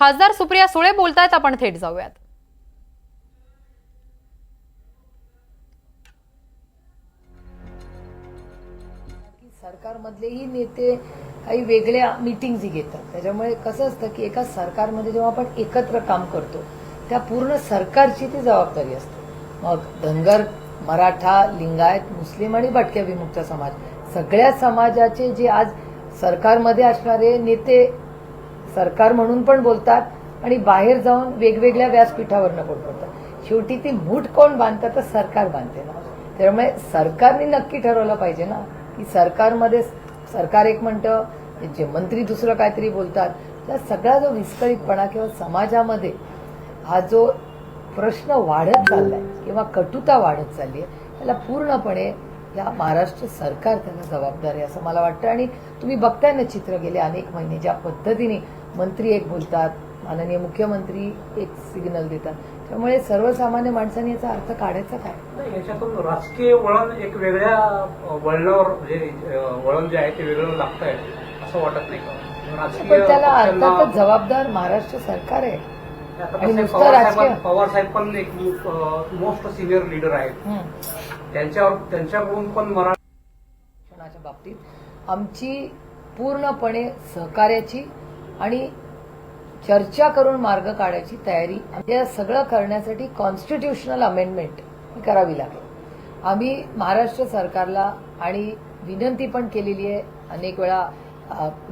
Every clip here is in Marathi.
खासदार सुप्रिया सुळे बोलतायत आपण थेट जाऊयात. की सरकारमधलेही नेते काही वेगळ्या मिटिंग्ज घेतात. त्याच्यामुळे कसं असतं की एका सरकारमध्ये जेव्हा आपण एकत्र काम करतो त्या पूर्ण सरकारची ती जबाबदारी असते. मग धनगर मराठा लिंगायत मुस्लिम आणि भटक्या विमुक्त समाज सगळ्या समाजाचे जे आज सरकारमध्ये असणारे नेते सरकार म्हणून पण बोलतात आणि बाहेर जाऊन वेगवेगळ्या व्यासपीठावरनं पण बोलतात शेवटी ती मूठ कोण बांधतं? तर सरकार बांधते ना. त्यामुळे सरकारने नक्की ठरवलं पाहिजे ना की सरकारमध्ये सरकार एक म्हणतं जे मंत्री दुसरं काहीतरी बोलतात त्या सगळा जो विस्कळीतपणा किंवा समाजामध्ये हा जो प्रश्न वाढत चाललाय किंवा कटुता वाढत चालली आहे त्याला पूर्णपणे या महाराष्ट्र सरकार त्यांना जबाबदार आहे असं मला वाटतं. आणि तुम्ही बघताय ना चित्र गेले अनेक महिने ज्या पद्धतीने मंत्री एक बोलतात माननीय मुख्यमंत्री एक सिग्नल देतात. त्यामुळे सर्वसामान्य माणसांनी याचा अर्थ काढायचा काय? याच्यातून राजकीय वळण एक वेगळ्या वळणावर जे अ, वळण जे आहे ते वेगळं लागत आहे असं वाटत नाही का? पण त्याला अर्थातच जबाबदार महाराष्ट्र सरकार आहे. पवार साहेबां- पण एक मोस्ट सिनियर लीडर आहेत. त्यांच्यावर त्यांच्याकडून पण मराठा बाबतीत आमची पूर्णपणे सहकार्याची आणि चर्चा करून मार्ग काढायची तयारी. या सगळं करण्यासाठी कॉन्स्टिट्युशनल अमेंडमेंट करावी लागेल. आम्ही महाराष्ट्र सरकारला आणि विनंती पण केलेली आहे. अनेक वेळा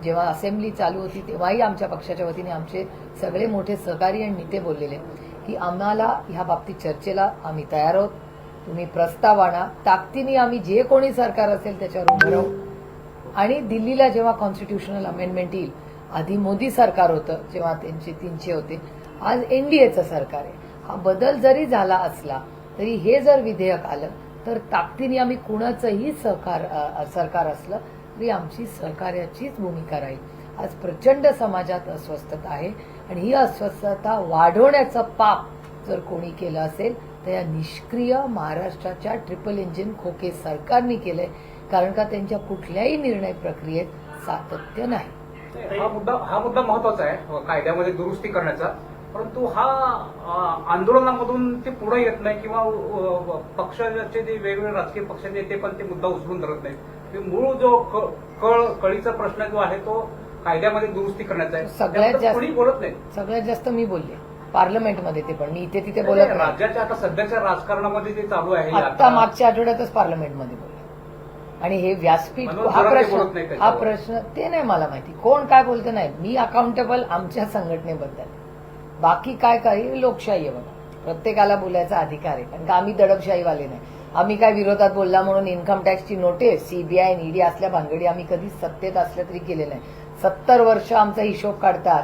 जेव्हा असेंब्ली चालू होती तेव्हाही आमच्या पक्षाच्या वतीने आमचे सगळे मोठे सहकारी आणि नेते बोललेले की आम्हाला ह्या बाबतीत चर्चेला आम्ही तयार आहोत. तुम्ही प्रस्ताव आणा. ताकदीने आम्ही जे कोणी सरकार असेल त्याच्यावर उभं राहू. आणि दिल्लीला जेव्हा कॉन्स्टिट्युशनल अमेंडमेंट येईल आधी मोदी सरकार होतं जेव्हा त्यांचे तीनशे होते. आज एनडीएचं सरकार आहे. हा बदल जरी झाला असला तरी हे जर विधेयक आलं तर ताकदीने आम्ही कुणाचंही सहकार सरकार असलं तरी आमची सहकार्याचीच भूमिका राहील. आज प्रचंड समाजात अस्वस्थता आहे आणि ही अस्वस्थता वाढवण्याचं पाप जर कोणी केलं असेल तर या निष्क्रिय महाराष्ट्राच्या ट्रिपल इंजिन खोके सरकारने केलंय कारण का त्यांच्या कुठल्याही निर्णय प्रक्रियेत सातत्य नाही. हा मुद्दा हा मुद्दा महत्त्वाचा आहे. कायद्यामध्ये दुरुस्ती करण्याचा. परंतु हा आंदोलनामधून ते पुढे येत नाही किंवा पक्षाचे जे वेगवेगळे राजकीय पक्षाचे नेते पण ते मुद्दा उचलून धरत नाहीत. ते मूळ जो कळ कळीचा प्रश्न जो आहे तो कायद्यामध्ये दुरुस्ती करण्याचा आहे. सगळ्यात जास्त- कोणी बोलत नाही. सगळ्यात जास्त मी बोलले. पार्लमेंटमध्ये ते पण. मी इथे तिथे बोलत नाही राज्याच्या आता सध्याच्या राजकारणामध्ये ते चालू आहे आता मागच्या आठवड्यातच पार्लमेंटमध्ये बोलले. आणि हे व्यासपीठ हा प्रश्न हा. प्रश्न ते नाही मला माहिती. कोण काय बोलतं नाही. मी अकाउंटेबल आमच्या संघटनेबद्दल. बाकी काय काही लोकशाही आहे बघा. प्रत्येकाला बोलायचा अधिकार आहे. कारण का आम्ही दडपशाहीवाले नाही. आम्ही काय विरोधात बोलला म्हणून इन्कम टॅक्सची नोटीस सीबीआय ईडी असल्या भानगडी आम्ही कधी सत्तेत असल्या तरी केले नाही. सत्तर वर्ष आमचा हिशोब काढतात.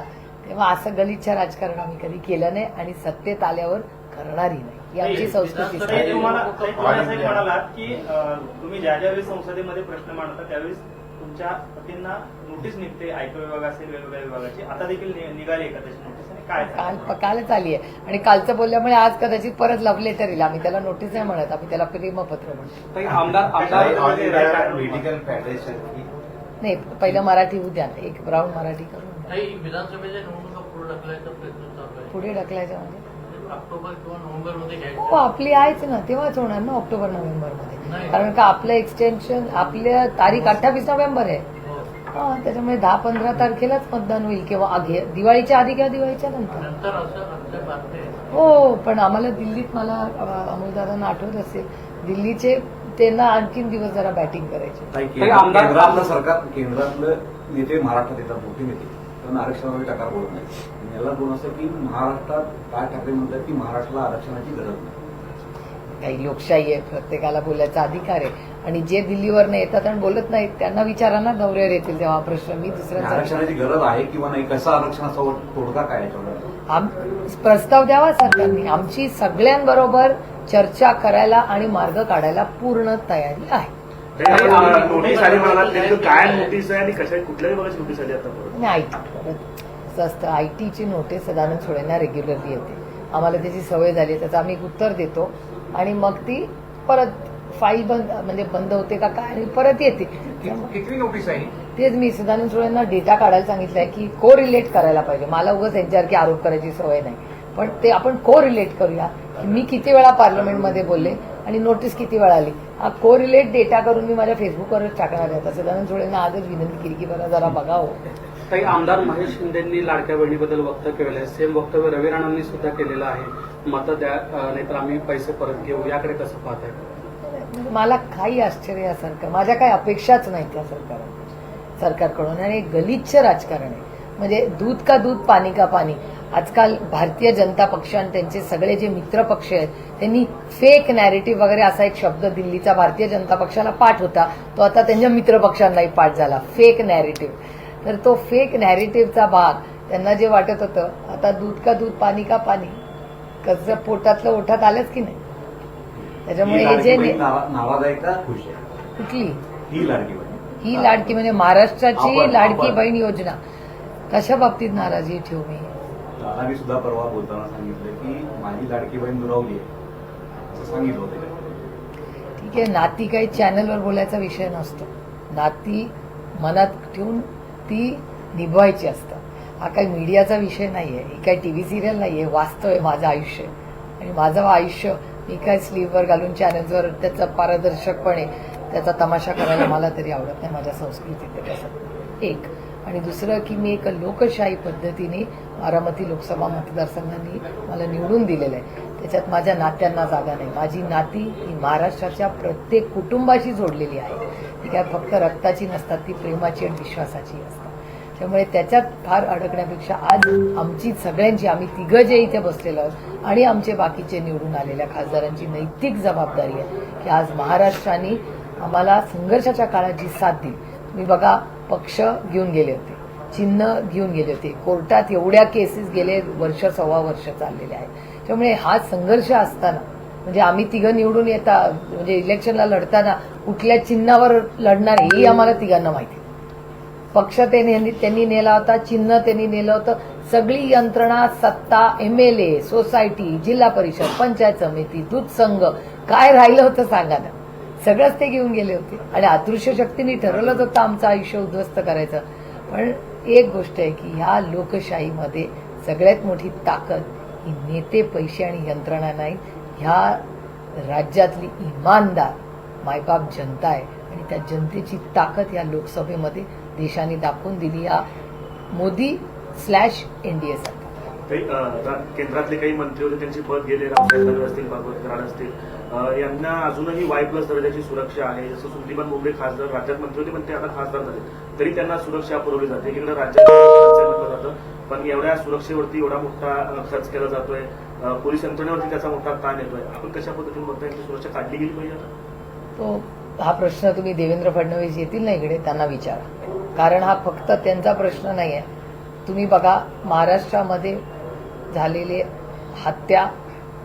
तेव्हा असं गलिच्छ राजकारण आम्ही कधी केलं नाही आणि सत्तेत आल्यावर करणारही नाही. ही आमची संस्कृती. तुम्हाला ताई, तुम्हाला असं एक म्हणालात की अं, तुम्ही ज्या ज्यावेळी संसदेमध्ये प्रश्न मांडता त्यावेळेस तुमच्या पतींना नोटीस निघते आयकर विभाग असेल वेगवेगळ्या विभागाची. आता देखील नि- निघाली आहे का त्याची नोटीस. आणि काय काल झालं? कालच आली आहे. आणि कालचं बोलल्यामुळे आज कदाचित परत लव्ह लेटर येईल. आम्ही त्याला नोटीस नाही म्हणत. आम्ही त्याला प्रेमपत्र म्हणतो. आमदार आमदार काय- मेडिकल फेडरेशन की नाही पहिलं मराठी उद्या एक राऊंड मराठी करून काही विधानसभेच्या निवडणुका पुढे ढकलायचा प्रयत्न चालू आहे. पुढे ढकलायचं म्हणजे? ऑक्टोबर किंवा नोव्हेंबरमध्ये हो आपली आहेच ना तेव्हाच होणार ना ऑक्टोबर नोव्हेंबरमध्ये. कारण का आपलं एक्सटेन्शन आपल्या तारीख अठ्ठावीस नोव्हेंबर आहे. हो. हा त्याच्यामुळे दहा पंधरा तारखेलाच मतदान होईल किंवा आधी दिवाळीच्या आधी किंवा दिवाळीच्या नंतर. हो पण आम्हाला दिल्लीत मला अमोलदादांना आठवत असेल दिल्लीचे त्यांना आणखीन दिवस जरा बॅटिंग करायचे. काही आमदार- केंद्रातलं सरकार केंद्रातलं नेते महाराष्ट्रात येतात मोठे नेते त्यांना आरक्षणावर टकार बोलत नाही आणि याला दोन असं की महाराष्ट्रात काय ठाकरे म्हणतात की महाराष्ट्राला आरक्षणाची गरज नाही. काही लोकशाही आहे प्रत्येकाला बोलायचा अधिकार आहे. आणि जे दिल्लीवरनं येतात आणि बोलत नाहीत त्यांना विचारा ना दौऱ्यावर येतील तेव्हा हा प्रश्न. मी दुसऱ्यांचा आरक्षणाची गरज आहे किंवा नाही कसं आरक्षण असावं तोडगा काय याच्यावर? आम प्रस्ताव द्यावा सरकारने. आमची सगळ्यांबरोबर चर्चा करायला आणि मार्ग काढायला पूर्ण तयारी आहे. नोटीस आली काय नोटीस आहे आणि कशा कुठल्या विभागाची नोटीस आली आता परत. आणि आय टी परत असं असतं आय टीची नोटीस सदानंद सोडेंना रेग्युलरली येते. आम्हाला त्याची सवय झाली त्याचं आम्ही एक उत्तर देतो. आणि मग ती परत फाईल बंद म्हणजे बंद होते का काय आणि परत येते. कितवी नोटीस आहे? तेच मी सदानंद सुळेंना डेटा काढायला सांगितलंय की को रिलेट करायला पाहिजे. मला उगाच यांच्यासारखी आरोप करायची सवय नाही. पण ते आपण को रिलेट करूया. की मी किती वेळा पार्लमेंटमध्ये बोलले आणि नोटीस किती वेळा आली. हा को रिलेट डेटा करून मी माझ्या फेसबुकवरच टाकणार आहे. तर सदानंद सुळेंना आजच विनंती केली की बरं जरा बघावं काही आमदार महेश शिंदेंनी लाडक्या बहिणीबद्दल वक्तव्य आहे. सेम वक्तव्य रवी राणांनी सुद्धा केलेलं आहे. मतं द्या नाहीतर आम्ही पैसे परत घेऊ. याकडे कसं पाहताय? म्हणजे मला काही आश्चर्य या सरकार माझ्या काही अपेक्षाच नाही त्या सरकार सरकारकडून. आणि गलिच्छ राजकारण आहे. म्हणजे दूध का दूध पाणी का पाणी. आजकाल भारतीय जनता पक्ष आणि त्यांचे सगळे जे मित्र पक्ष आहेत त्यांनी फेक नॅरेटिव्ह वगैरे असा एक शब्द दिल्लीचा भारतीय जनता पक्षाला पाठ होता. तो आता त्यांच्या मित्र पक्षांनाही पाठ झाला. फेक नॅरेटिव्ह तर तो फेक नॅरेटिव्हचा भाग त्यांना जे वाटत होतं आता दूध का दूध पाणी का पाणी? कसं पोटातलं ओठात आलंच की नाही? त्याच्यामुळे ही जे कुठली? ही लाडकी म्हणजे महाराष्ट्राची लाडकी. बहीण योजना. कशा बाबतीत नाराजी ठेवू मी? दादानी सुद्धा परवा बोलताना सांगितलं की माझी लाडकी बहीण दुरावली आहे. असं सांगितलं होतं. ठीक आहे नाती काही चॅनलवर बोलायचा विषय नसतो. नाती मनात ठेवून ती निभवायची असतं हा काही मीडियाचा विषय नाही आहे ही काही टी व्ही सिरियल नाही आहे वास्तव आहे माझं आयुष्य. आणि माझं आयुष्य मी काय स्लीववर घालून चॅनल्सवर त्याचं पारदर्शकपणे त्याचा तमाशा करायला मला तरी आवडत नाही माझ्या संस्कृतीत ते कसं एक. आणि दुसरं की मी एक लोकशाही पद्धतीने बारामती लोकसभा मतदारसंघांनी मला निवडून दिलेलं आहे. त्याच्यात माझ्या नात्यांना जागा नाही. माझी नाती ही महाराष्ट्राच्या प्रत्येक कुटुंबाशी जोडलेली आहे. ती काय फक्त रक्ताची नसतात ती प्रेमाची आणि विश्वासाची असतात. त्यामुळे त्याच्यात फार अडकण्यापेक्षा आज आमची सगळ्यांची आम्ही तिघं जे इथे बसलेलो आहोत आणि आमचे बाकीचे निवडून आलेल्या खासदारांची नैतिक जबाबदारी आहे की आज महाराष्ट्राने आम्हाला संघर्षाच्या काळात जी साथ दिली तुम्ही बघा पक्ष घेऊन गेले होते चिन्ह घेऊन गेले होते. कोर्टात एवढ्या केसेस गेले वर्ष सव्वा वर्ष चाललेले आहेत. त्यामुळे हा संघर्ष असताना म्हणजे आम्ही तिघं निवडून येता म्हणजे इलेक्शनला लढताना कुठल्या चिन्हावर लढणार हेही आम्हाला तिघांना माहिती. पक्ष त्यांनी त्यांनी नेला होता चिन्ह त्यांनी नेलं होतं. सगळी यंत्रणा सत्ता एम एल ए सोसायटी जिल्हा परिषद पंचायत समिती दूध संघ काय राहिलं होतं सांगा ना. सगळंच ते घेऊन गेले होते. आणि अदृश्य शक्तीने ठरवलंच होतं आमचं आयुष्य उद्ध्वस्त करायचं. पण एक गोष्ट आहे की ह्या लोकशाहीमध्ये सगळ्यात मोठी ताकद ही नेते पैसे आणि यंत्रणा नाही. ह्या राज्यातली इमानदार मायबाप जनता आहे. आणि त्या जनतेची ताकद या लोकसभेमध्ये देशाने दाखवून दिली. या मोदी स्लॅश एनडीए सरकार काही केंद्रातले काही मंत्री होते त्यांची पद गेले रामदास असतील भागवत कराड असतील यांना अजूनही वाय प्लस दर्जाची सुरक्षा आहे. जसं सुधीबन मुंबई खासदार राज्यात मंत्री होते पण ते आता खासदार झाले. तरी त्यांना सुरक्षा पुरवली जाते. एकीकडे राज्यात म्हटलं जातं पण एवढ्या सुरक्षेवरती एवढा मोठा खर्च केला जातोय पोलीस यंत्रणेवरती त्याचा मोठा ताण येतोय. आपण कशा पद्धतीने बघता सुरक्षा काढली गेली पाहिजे आता? तो हा प्रश्न तुम्ही देवेंद्र फडणवीस येतील ना इकडे त्यांना विचारा. कारण हा फक्त त्यांचा प्रश्न नाही आहे तुम्ही बघा महाराष्ट्रामध्ये झालेले हत्या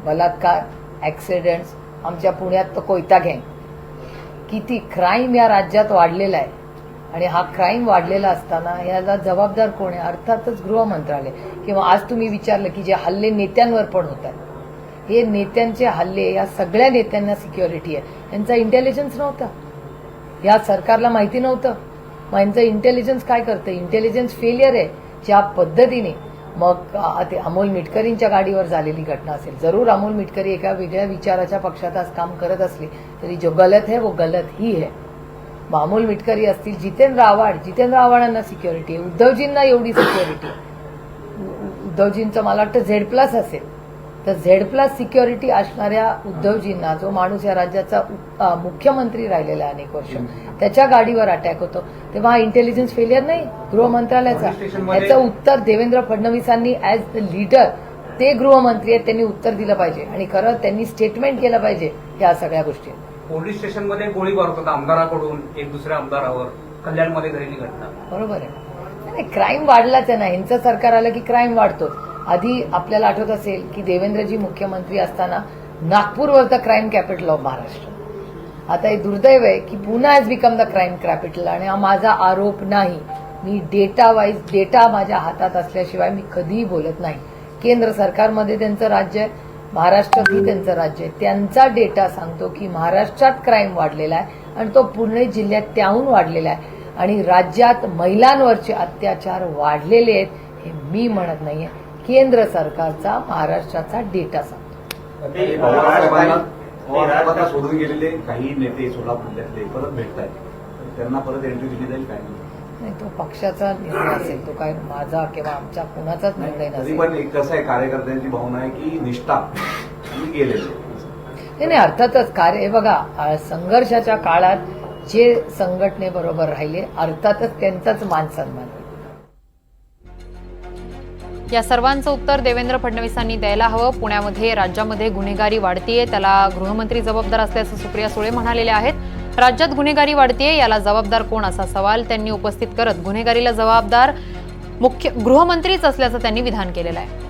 बलात्कार ॲक्सिडेंट्स आमच्या पुण्यात तर कोयता गँग किती क्राईम या राज्यात वाढलेला आहे. आणि हा क्राईम वाढलेला असताना याला जबाबदार कोण आहे? अर्थातच गृह मंत्रालय. किंवा आज तुम्ही विचारलं की जे हल्ले नेत्यांवर पण होत आहेत. हे नेत्यांचे हल्ले या सगळ्या नेत्यांना सिक्युरिटी आहे. यांचा इंटेलिजन्स नव्हता. या सरकारला माहिती नव्हतं. मग यांचं इंटेलिजन्स काय करतं? इंटेलिजन्स फेलियर आहे. ज्या पद्धतीने मग ते अमोल मिटकरींच्या गाडीवर झालेली घटना असेल. जरूर अमोल मिटकरी एका वेगळ्या विचाराच्या पक्षात आज काम करत असले तरी जो गलत है वो गलत ही है. मग अमोल मिटकरी असतील जितेंद्र आव्हाड. जितेंद्र आव्हाडांना सिक्युरिटी आहे. उद्धवजींना एवढी सिक्युरिटी उद्धवजींचं मला वाटतं झेड प्लस असेल. तर झेड प्लस सिक्युरिटी असणाऱ्या उद्धवजींना जो माणूस या राज्याचा मुख्यमंत्री राहिलेला अनेक वर्ष त्याच्या गाडीवर अटॅक होतो. तेव्हा हा इंटेलिजन्स फेलियर नाही? गृह मंत्रालयाचा पोलीस स्टेशनमध्ये- याचं उत्तर देवेंद्र फडणवीसांनी ऍज द लीडर ते गृहमंत्री आहेत त्यांनी उत्तर दिलं पाहिजे. आणि खरं त्यांनी स्टेटमेंट केलं पाहिजे या सगळ्या गोष्टी. पोलीस स्टेशनमध्ये गोळीबार होतात आमदाराकडून एक दुसऱ्या आमदारावर कल्याणमध्ये घडलेली घटना. बरोबर आहे. नाही क्राईम वाढलाच आहे ना. यांचं सरकार आलं की क्राईम वाढतो. आधी आपल्याला आठवत असेल की देवेंद्रजी मुख्यमंत्री असताना Nagpur was the crime capital of Maharashtra. आता हे दुर्दैव आहे की पुन्हा has become the crime capital आणि हा माझा आरोप नाही. मी डेटा वाईज डेटा माझ्या हातात असल्याशिवाय मी कधीही बोलत नाही. केंद्र सरकारमध्ये त्यांचं राज्य आहे महाराष्ट्रातही त्यांचं राज्य आहे. त्यांचा डेटा सांगतो की महाराष्ट्रात क्राईम वाढलेला आहे आणि तो पुणे जिल्ह्यात त्याहून वाढलेला आहे. आणि राज्यात महिलांवरचे अत्याचार वाढलेले आहेत हे मी म्हणत नाहीये. केंद्र सरकारचा महाराष्ट्राचा डेटा सांगतो सोडून गेलेले काही नेते परत भेटत आहेत त्यांना परत एंट्री दिली जाईल काय नाही. तो पक्षाचा निर्णय असेल तो काय माझा किंवा आमच्या कुणाचाच निर्णय नसेल पण एक कसं आहे कार्यकर्त्यांची भावना आहे की निष्ठा गेलेले नाही नाही अर्थातच कार्य हे बघा संघर्षाच्या काळात जे संघटनेबरोबर राहिले अर्थातच त्यांचाच मान सन्मान. या सर्वांचं उत्तर देवेंद्र फडणवीसांनी द्यायला हवं. पुण्यामध्ये राज्यामध्ये गुन्हेगारी वाढतीये त्याला गृहमंत्री जबाबदार असल्याचं सुप्रिया सुळे म्हणालेले आहेत. राज्यात गुन्हेगारी वाढतीये याला जबाबदार कोण असा सवाल त्यांनी उपस्थित करत गुन्हेगारीला जबाबदार मुख्य गृहमंत्रीच असल्याचं त्यांनी विधान केलेलं आहे.